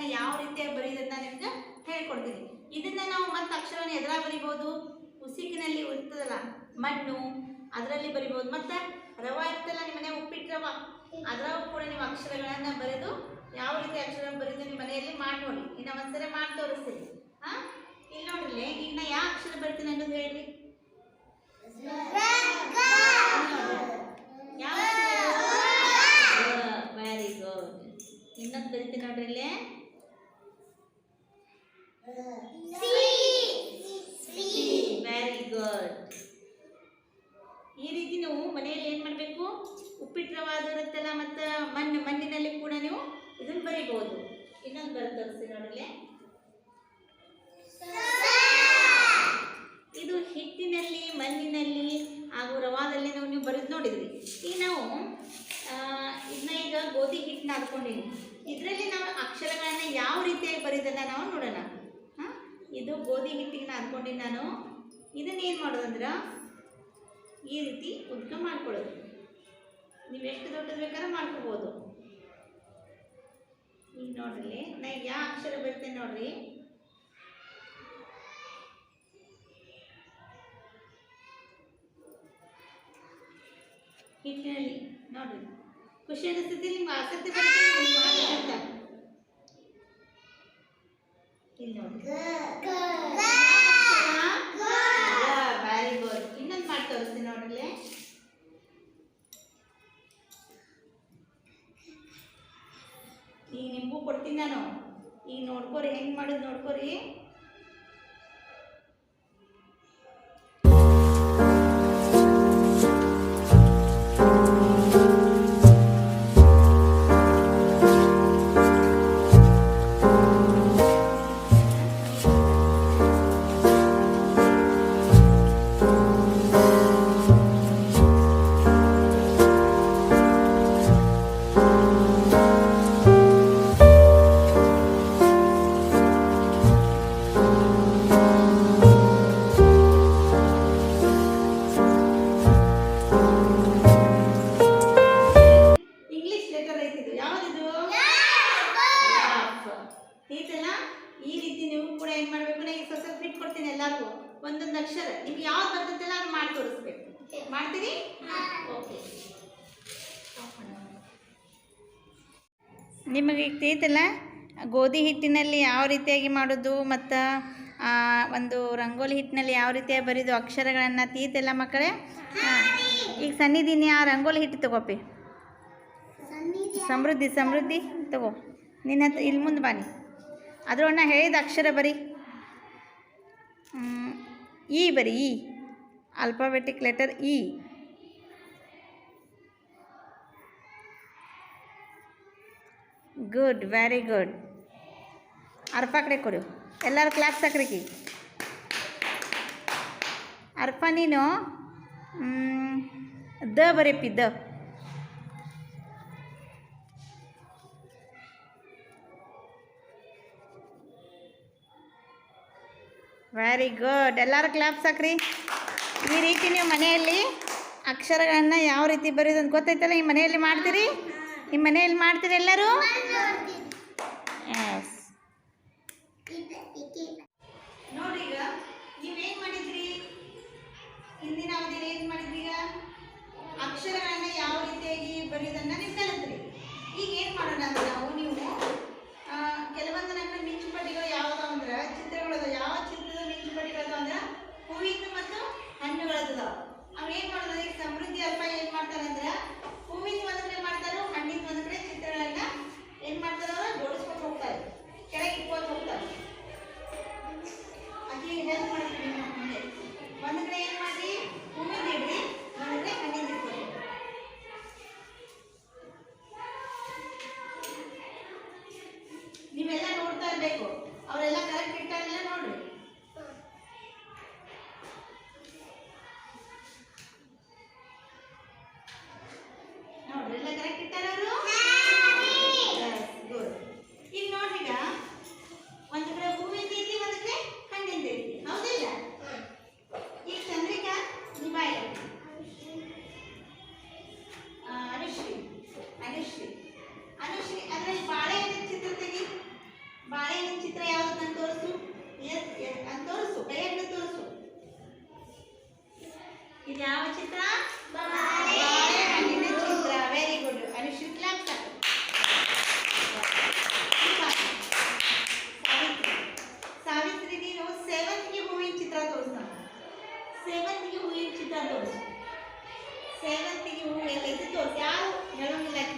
ಅಕ್ಷರಗಳನ್ನ ಯಾವ ರೀತಿಯಾಗಿ ಬರೆಯೋದನ್ನ ನಿಮ್ಗೆ ಹೇಳ್ಕೊಡ್ತೀನಿ. ಇದನ್ನ ನಾವು ಮತ್ತೆ ಅಕ್ಷರವನ್ನು ಎದ್ರ ಬರಿಬೋದು? ಉಸಿಕಿನಲ್ಲಿ ಇರ್ತದಲ್ಲ ಮಣ್ಣು, ಅದರಲ್ಲಿ ಬರಿಬೋದು. ಮತ್ತೆ ರವ ಇರ್ತಲ್ಲ ನಿಮ್ಮ ಮನೆ, ಉಪ್ಪಿಟ್ಟು ರವ, ಅದ್ರಾಗೂ ಕೂಡ ನೀವು ಅಕ್ಷರಗಳನ್ನ ಬರೆದು ಯಾವ ರೀತಿ ಅಕ್ಷರ ಬರೆದು ನಿಮ್ಮ ಮನೆಯಲ್ಲಿ ಮಾಡಿ ನೋಡಿ ಇನ್ನು ಒಂದ್ಸರಿ ಮಾಡಿ ತೋರಿಸ್ತೀನಿ. ಹಾ? ಇಲ್ಲಿ ನೋಡ್ರಿ ಈಗ ನಾ ಯಾವ ಅಕ್ಷರ ಬರ್ತೀನಿ ಅನ್ನೋದು ಹೇಳ್ರಿ ಯಾವ ವೆರಿ ಗುಡ್ ಇನ್ನೊಂದು ಬರಿತೀನಿ ನೋಡ್ರಿ ಇಲ್ಲಿ ವೆರಿ ಗುಡ್ ಈ ರೀತಿ ನೀವು ಮನೆಯಲ್ಲಿ ಏನು ಮಾಡಬೇಕು ಉಪ್ಪಿಟ್ಟು ರವ ಅದು ಇರುತ್ತಲ್ಲ ಮತ್ತು ಮಣ್ಣು ಮಣ್ಣಿನಲ್ಲಿ ಕೂಡ ನೀವು ಇದನ್ನು ಬರಿಬೋದು ಇನ್ನೊಂದು ಬರ್ ತೋರಿಸಿ ನೋಡಲಿ ಇದು ಹಿಟ್ಟಿನಲ್ಲಿ ಮಣ್ಣಿನಲ್ಲಿ ಹಾಗೂ ರವಾದಲ್ಲಿ ನಾವು ನೀವು ಬರೆದು ನೋಡಿದ್ರಿ ಈಗ ನಾವು ಆ, ಇದನ್ನ ಈಗ ಗೋಧಿ ಇದರಲ್ಲಿ ನಾವು ಅಕ್ಷರಗಳನ್ನು ಯಾವ ರೀತಿಯಾಗಿ ಬರೀದನ್ನ ನಾವು ನೋಡೋಣ. ಹಾಂ? ಇದು ಗೋಧಿ ಹಿಟ್ಟಿಗೆ ಹಾಕ್ಕೊಂಡಿನಿ ನಾನು. ಇದನ್ನೇನು ಮಾಡೋದಂದ್ರೆ ಈ ರೀತಿ ಉದ್ಕ ಮಾಡ್ಕೊಳ್ಳೋದು. ನೀವು ಎಷ್ಟು ದೊಡ್ಡದು ಬೇಕಾದ್ರೆ ಮಾಡ್ಕೋಬೋದು. ಈಗ ನೋಡ್ರಿ, ನಾ ಯಾವ ಅಕ್ಷರ ಬರ್ತೇನೆ ನೋಡ್ರಿ. ಹಿಟ್ಟಿನಲ್ಲಿ, ನೋಡ್ರಿ. ಖುಷಿ ಅನಿಸ್ತೈತಿ ನಿಮ್ಗೆ ಆಸಕ್ತಿ ಬರ್ತೈತಿ ಇಲ್ಲಿ ನೋಡ್ರಿ ವೆರಿ ಗುಡ್ ಇನ್ನೊಂದು ಮಾಡಿ ತೋರಿಸ್ತೀನಿ ನೋಡ್ರಿ. ಈಗ ನಿಮಗೂ ಕೊಡ್ತೀನಿ ನಾನು. ಈಗ ನೋಡ್ಕೊರಿ ಹೆಂಗೆ ಮಾಡೋದು ನೋಡ್ಕೊರಿ. ಒಂದೊಂದು ಅಕ್ಷರ. ನಿಮ್ಗೆ ಯಾವ್ದು ಬರ್ತೈತಲ್ಲ ಅದು ಮಾಡಿ ತೋರಿಸ್ಬೇಕು. ಮಾಡ್ತೀರಿ? ಓಕೆ. ನಿಮಗೆ ಈಗ ತಿಳಿತಲ್ಲ? ಗೋಧಿ ಹಿಟ್ಟಿನಲ್ಲಿ ಯಾವ ರೀತಿಯಾಗಿ ಮಾಡೋದು ಮತ್ತು ಒಂದು ರಂಗೋಲಿ ಹಿಟ್ಟಿನಲ್ಲಿ ಯಾವ ರೀತಿಯಾಗಿ ಬರೀದು ಅಕ್ಷರಗಳನ್ನು ತೀತಲ್ಲ ಮಕ್ಕಳೇ? ಹಾಂ. ಈಗ ಸನ್ನಿಧೀನಿ ಆ ರಂಗೋಲಿ ಹಿಟ್ಟು ತಗೋಪಿ. ಸಮೃದ್ಧಿ ಸಮೃದ್ಧಿ ತಗೋ. ನಿನ್ನ ಹತ್ರ ಇಲ್ಲಿ ಮುಂದೆ ಬನ್ನಿ ಅದ್ರೊಳಗೆ ಹೇಳಿದ ಅಕ್ಷರ ಬರಿ. ಮ್, ಬರೀ ಈ alphabetic letter E good very good Arpa ಕಡೆ ಕೊಡು. ಎಲ್ಲರೂ ಕ್ಲಾಪ್ಸ್ ಹಾಕ್ರಿಕಿ ಅರ್ಪ ನೀನು ದ ಬರೀಪಿ ದ. ವೆರಿ ಗುಡ್ ಎಲ್ಲರೂ ಕ್ಲಾಪ್ ಸಾಕ್ರಿ. ಈ ರೀತಿ ನೀವು ಮನೆಯಲ್ಲಿ ಅಕ್ಷರಗಳನ್ನು ಯಾವ ರೀತಿ ಬರೆಯೋದು ಅಂತ ಗೊತ್ತೈತಲ್ಲ ಈ ಮನೆಯಲ್ಲಿ ಮಾಡ್ತೀರಿ? ಈ ಮನೆಯಲ್ಲಿ ಮಾಡ್ತೀರಿ ಎಲ್ಲರೂ? ಎಸ್ ಅಕ್ಷರಗಳನ್ನು ಮಾಡೋಣ ನಾವು, ನೀವು ಕೆಲವೊಂದು ನನ್ನ ಮಿಂಚುಪಟ್ಟಿಗಳು ಅಂದ್ರೆ ಚಿತ್ರಗಳು ಯಾವ ಚಿತ್ರ ನೀವೆಲ್ಲ ನೋಡ್ತಾ ಇರಬೇಕು. ಅವರೆಲ್ಲ ಕರೆಕ್ಟ್ ಇಟ್ಟಾಗೆಲ್ಲ ನೋಡ್ರಿ ಚಿತ್ರ ತೋರಿಸ್ತಾ ಸೇವಂತಿಗೆ ಹೂವಿನ ಚಿತ್ರ ತೋರಿಸು. ಸೇವಂತಿಗೆ ಎಲ್ಲ ಎಲ್ಲೈತಿ ತೋರಿಸಿ. ಯಾರು ಹೇಳೋಂಗಿಲ್ಲ ಆಕಿ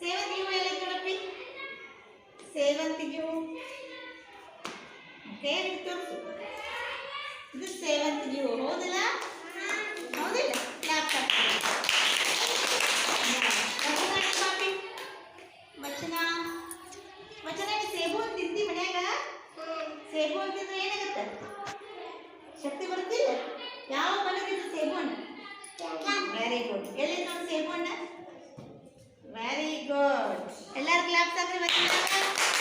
ಸೇವಂತಿಗೆ ಹೂ ಎಲ್ಲ ನೋಡಪ್ಪಿ ಸೇವಂತಿಗೆ ಹೂ ಓಕೆ ತೋರಿಸು. ಇದು ಸೇವಂತಿಗೆ ಹೂ ಹೌದಲ್ಲ? ಹೌದಿಲ್ಲ. ಲ್ಯಾಪ್ಟಾಪ್ ವಚನ ವಚನ ಸೇಬು ತಿಂತಿ ಮನ್ಯಾಗ? ಸೇಬು ಅಂತಿದ್ರೆ ಏನಾಗತ್ತೆ? ಶಕ್ತಿ ಬರುತ್ತಿಲ್ಲ ಯಾವ ಮನೆಗಿದ್ದು ಸೇಬುಹಣ್ಣು ವೆರಿ ಗುಡ್ ಎಲ್ಲಿ ನೋಡಿ ಸೇಬುಹಣ್ಣ ವೆರಿ ಗುಡ್ ಎಲ್ಲರೂ ಕ್ಲಾಪ್ಸ್ ಆಗ್ರಿ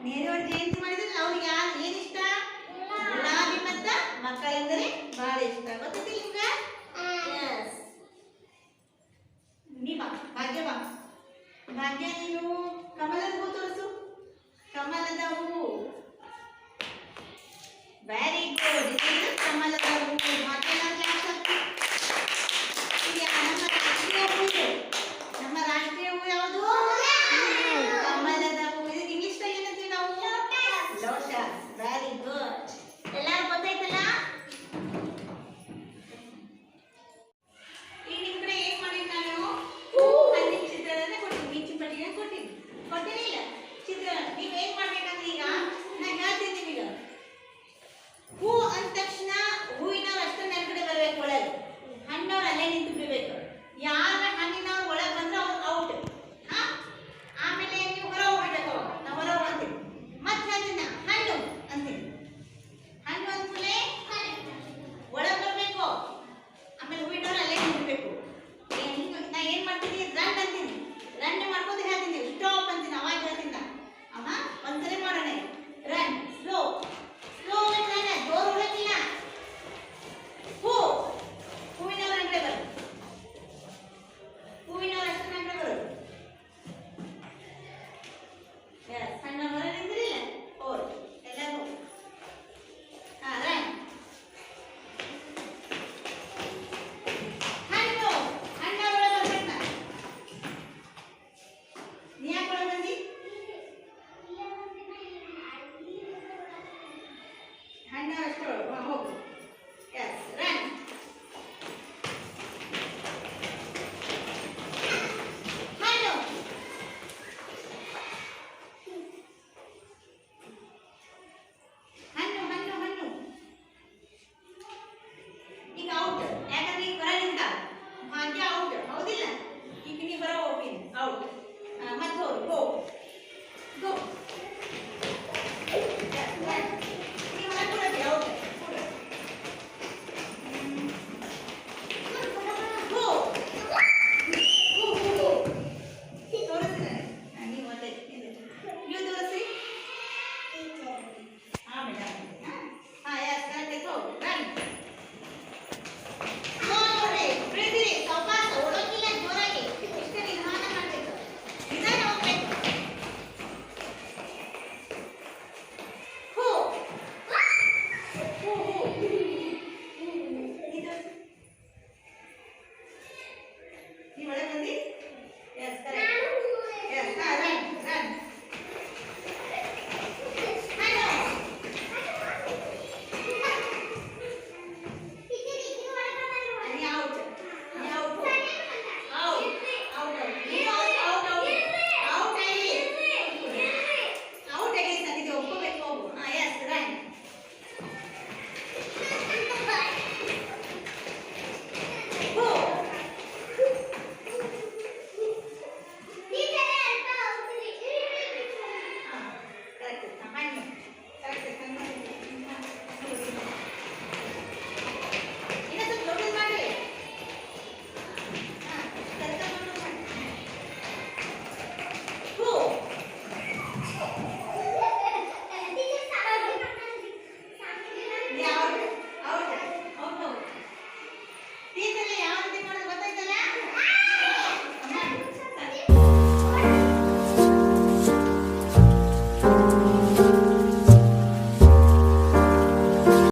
ನೆರೆಯವ್ರ ಜಯಂತಿ ಮಾಡಿದ್ರೆ ಅವ್ರಿಗೆ ಯಾರು ಏನಿಷ್ಟ ಗುಲಾಬಿ ಮತ್ತ ಮಕ್ಕಳೆಂದರೆ